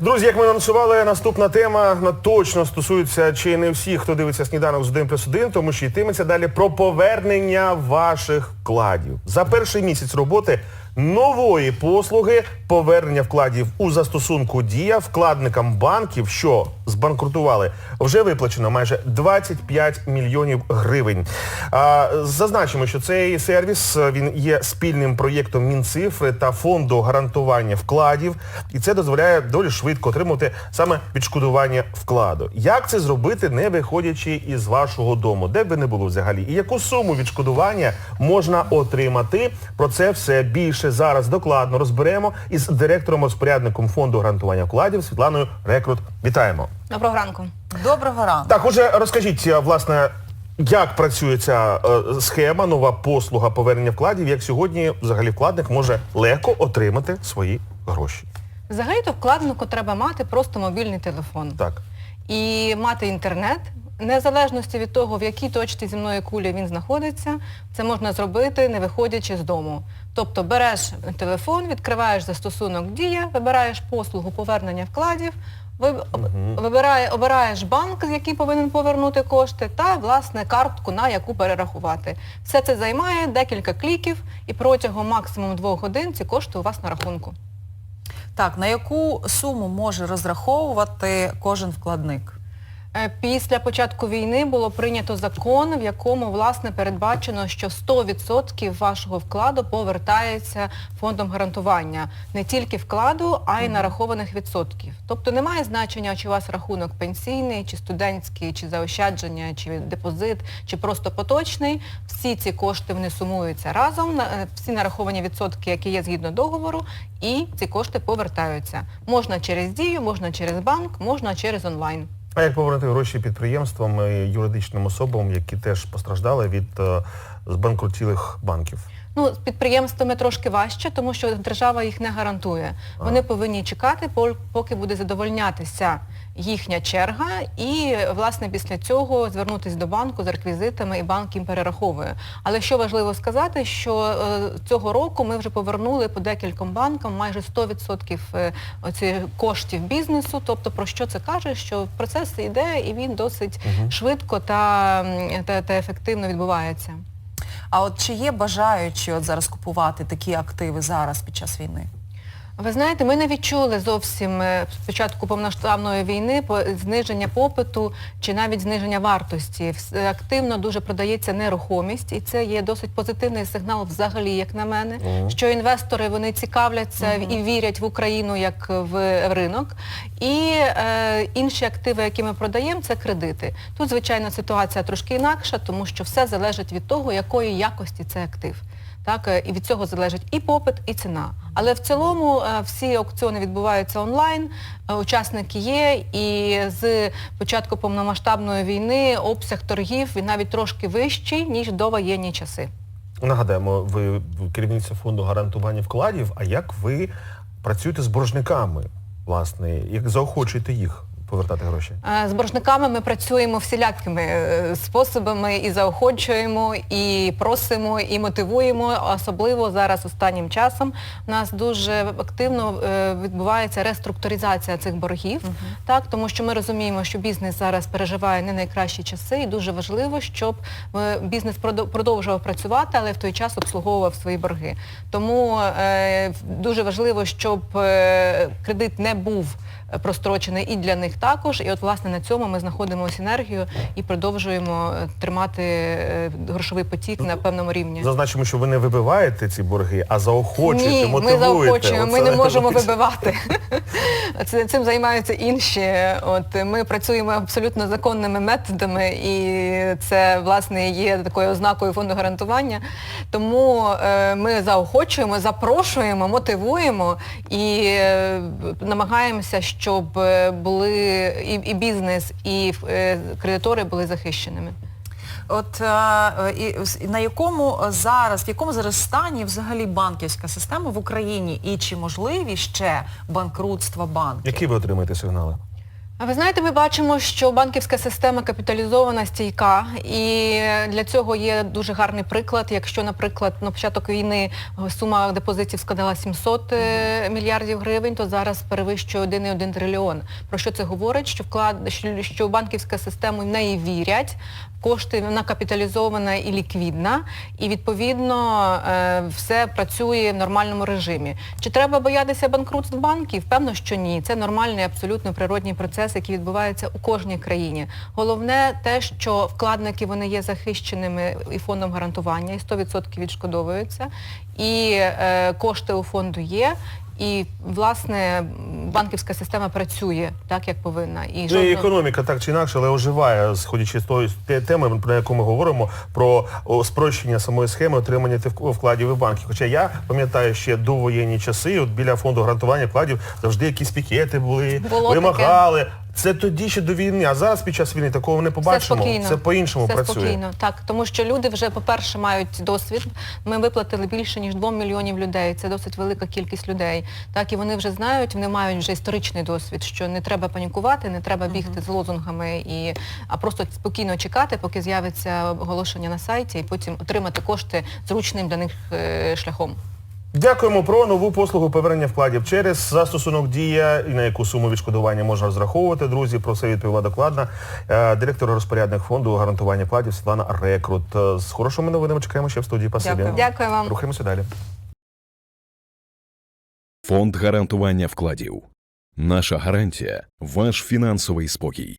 Друзі, як ми анонсували, наступна тема точно стосується чи не всіх, хто дивиться сніданок з 1 плюс 1, тому що йтиметься далі про повернення ваших вкладів. За перший місяць роботи нової послуги повернення вкладів у застосунку Дія вкладникам банків, що збанкрутували, вже виплачено майже 25 мільйонів гривень. А, зазначимо, що цей сервіс е, він є спільним проєктом Мінцифри та фонду гарантування вкладів, і це дозволяє доволі швидко отримувати саме відшкодування вкладу. Як це зробити, не виходячи із вашого дому, де б ви не було взагалі, і яку суму відшкодування можна отримати? Про це все більше зараз докладно розберемо із директором-розпорядником фонду гарантування вкладів Світланою Рекрут. Вітаємо. Доброго ранку. Доброго ранку. Так, отже, розкажіть, е, власне, як працює ця е, схема, нова послуга повернення вкладів, як сьогодні взагалі вкладник може легко отримати свої гроші. Взагалі-то вкладнику треба мати просто мобільний телефон. Так. І мати інтернет. Незалежності від того, в якій точці земної кулі він знаходиться, це можна зробити, не виходячи з дому. Тобто береш телефон, відкриваєш застосунок Дія, вибираєш послугу повернення вкладів, вибирає, обираєш банк, який повинен повернути кошти, та власне картку, на яку перерахувати. Все це займає декілька кліків і протягом максимум двох годин ці кошти у вас на рахунку. Так, на яку суму може розраховувати кожен вкладник? Е, Після початку війни було прийнято закон, в якому власне передбачено, що 100% вашого вкладу повертається фондом гарантування не тільки вкладу, а й нарахованих відсотків. Тобто немає значення, чи у вас рахунок пенсійний, чи студентський, чи заощадження, чи депозит, чи просто поточний. Всі ці кошти вони сумуються разом, е, всі нараховані відсотки, які є згідно договору, і ці кошти повертаються. Можна через дію, можна через банк, можна через онлайн. А як повернути гроші підприємствам і юридичним особам, які теж постраждали від е, збанкрутілих банків? Ну, з підприємствами трошки важче, тому що держава їх не гарантує. Вони повинні чекати, поки буде задовольнятися їхня черга, і власне після цього звернутися до банку з реквізитами, і банк їм перераховує. Але що важливо сказати, що е, цього року ми вже повернули по декільком банкам майже 100% е, оці коштів бізнесу. Тобто про що це каже? Що процес йде і він досить швидко та, та, та ефективно відбувається. А от чи є бажаючі от зараз купувати такі активи зараз під час війни? Ви знаєте, ми не відчули зовсім е, спочатку повноштабної війни зниження попиту чи навіть зниження вартості. Е, Активно дуже продається нерухомість, і це є досить позитивний сигнал взагалі, як на мене, що інвестори вони цікавляться і вірять в Україну як в ринок. І е, інші активи, які ми продаємо, це кредити. Тут, звичайно, ситуація трошки інакша, тому що все залежить від того, якої якості це актив. Так, е, і від цього залежить і попит, і ціна. Але в цілому е, всі аукціони відбуваються онлайн, е, учасники є, і з початку повномасштабної війни обсяг торгів він навіть трошки вищий, ніж до воєнні часи. Нагадаємо, ви керівниця фонду гарантування вкладів. А як ви працюєте з боржниками, власне, як заохочуєте їх повертати гроші? Е, З боржниками ми працюємо всілякими е, способами і заохочуємо, і просимо, і мотивуємо. Особливо зараз останнім часом у нас дуже активно е, відбувається реструктуризація цих боргів, так тому що ми розуміємо, що бізнес зараз переживає не найкращі часи, і дуже важливо, щоб бізнес продовжував працювати, але в той час обслуговував свої борги. Тому дуже важливо, щоб кредит не був прострочений і для них також. І от власне на цьому ми знаходимо синергію і продовжуємо е, тримати е, грошовий потік на певному рівні. Зазначимо, що ви не вибиваєте ці борги, а заохочуєте, Ні, мотивуєте. ми заохочуємо, ми не можемо вибивати. Це- Цим займаються інші. От ми працюємо абсолютно законними методами, і це власне є такою ознакою фонду гарантування. Тому е, ми заохочуємо, запрошуємо, мотивуємо і намагаємося, щоб е, були і, і бізнес, і е, кредитори були захищеними. От е, і, і на якому зараз, в якому зараз стані взагалі банківська система в Україні і чи можливі ще банкрутства банків? Які ви отримаєте сигнали? А ви знаєте, ми бачимо, що банківська система капіталізована стійка, і для цього є дуже гарний приклад. Якщо, наприклад, на початок війни сума депозитів складала 700 е, мільярдів гривень, то зараз перевищує 1,1 трильйон. Про що це говорить? Що вклад, що, банківська система в неї вірять, кошти вона капіталізована і ліквідна, і відповідно е, все працює в нормальному режимі. Чи треба боятися банкрутств банків? Певно, що ні. Це нормальний, абсолютно природній процес, який відбуваються у кожній країні. Головне те, що вкладники вони є захищеними і фондом гарантування, і 100% відшкодовуються, і е, кошти у фонду є. І власне банківська система працює так, як повинна. І Ну і економіка так чи інакше, але оживає, сходячи з тої теми, про яку ми говоримо, про спрощення самої схеми отримання вкладів і банків. Хоча я пам'ятаю ще довоєнні часи, от біля фонду гарантування вкладів завжди якісь пікети були, Було вимагали. Це тоді ще до війни, а зараз під час війни такого не побачимо. Все спокійно. Це по-іншому Все працює. спокійно, так. Тому що люди вже, по-перше, мають досвід. Ми виплатили більше, ніж 2 мільйонів людей. Це досить велика кількість людей. Так, і вони вже знають, вони мають вже історичний досвід, що не треба панікувати, не треба бігти з лозунгами, і, а просто спокійно чекати, поки з'явиться оголошення на сайті, і потім отримати кошти зручним для них е, шляхом. Дякуємо про нову послугу повернення вкладів через застосунок Дія і на яку суму відшкодування можна розраховувати. Друзі, про це відповіла докладна е, директор розпорядник фонду гарантування вкладів Світлана Рекрут. Е, З хорошими новинами чекаємо ще в студії. Спасибі. Дякую. Дякую вам. Рухаємося далі. Фонд гарантування вкладів. Наша гарантія – ваш фінансовий спокій.